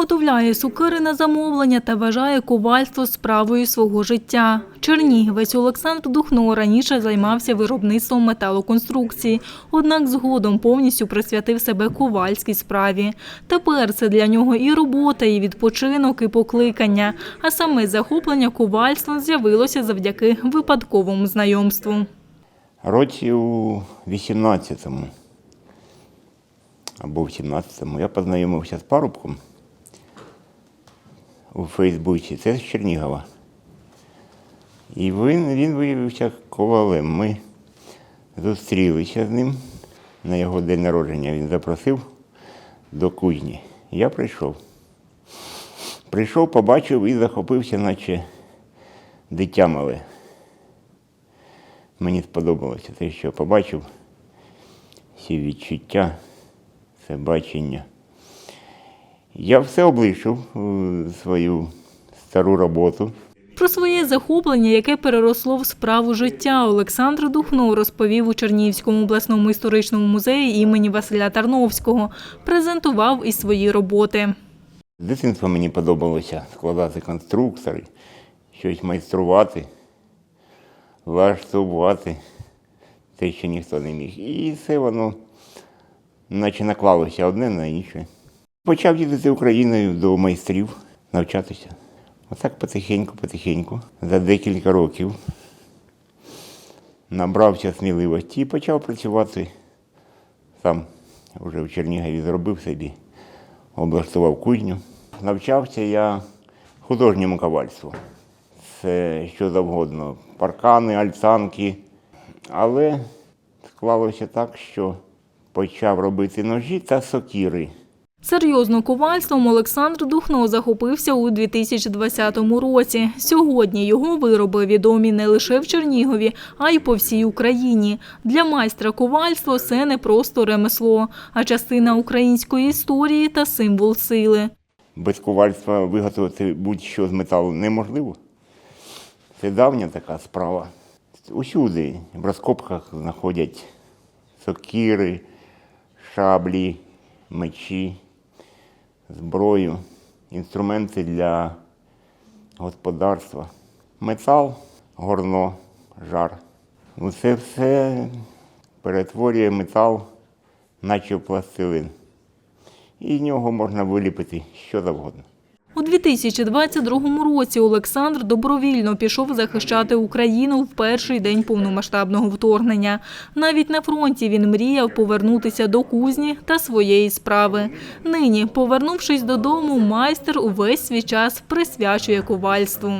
Виготовляє сукири на замовлення та вважає ковальство справою свого життя. Чернігівець Олександр Духно раніше займався виробництвом металоконструкції, однак згодом повністю присвятив себе ковальській справі. Тепер це для нього і робота, і відпочинок, і покликання. А саме захоплення ковальством з'явилося завдяки випадковому знайомству. Році у 18-му або в 17-му я познайомився з парубком у Фейсбуці. Це з Чернігова. І він, він виявився ковалем. Ми зустрілися з ним на його день народження. Він запросив до кузні. Я прийшов. Прийшов, побачив і захопився, наче дитя мале. Мені сподобалося те, що побачив, всі відчуття, це бачення. Я все облишив е, свою стару роботу. Про своє захоплення, яке переросло в справу життя, Олександр Духно розповів у Чернігівському обласному історичному музеї імені Василя Тарновського. Презентував і свої роботи. З дитинства мені подобалося складати конструктори, щось майструвати, влаштувати те, що ніхто не міг. І все воно наче наклалося одне на інше. Почав їздити Україною до майстрів, навчатися. Отак потихеньку, потихеньку, за декілька років набрався сміливості і почав працювати сам. Вже в Чернігові зробив собі, облаштував кузню. Навчався я художньому ковальству. Це що завгодно. Паркани, альцанки. Але склалося так, що почав робити ножі та сокіри. Серйозно ковальством Олександр Духно захопився у 2020 році. Сьогодні його вироби відомі не лише в Чернігові, а й по всій Україні. Для майстра ковальство це не просто ремесло, а частина української історії та символ сили. Без ковальства виготовити будь-що з металу неможливо. Це давня така справа. Усюди в розкопках знаходять сокири, шаблі, мечі, зброю, інструменти для господарства, метал, горно, жар. Усе Це все перетворює метал, наче пластилин. І з нього можна виліпити що завгодно. У 2022 році Олександр добровільно пішов захищати Україну в перший день повномасштабного вторгнення. Навіть на фронті він мріяв повернутися до кузні та своєї справи. Нині, повернувшись додому, майстер увесь свій час присвячує ковальству.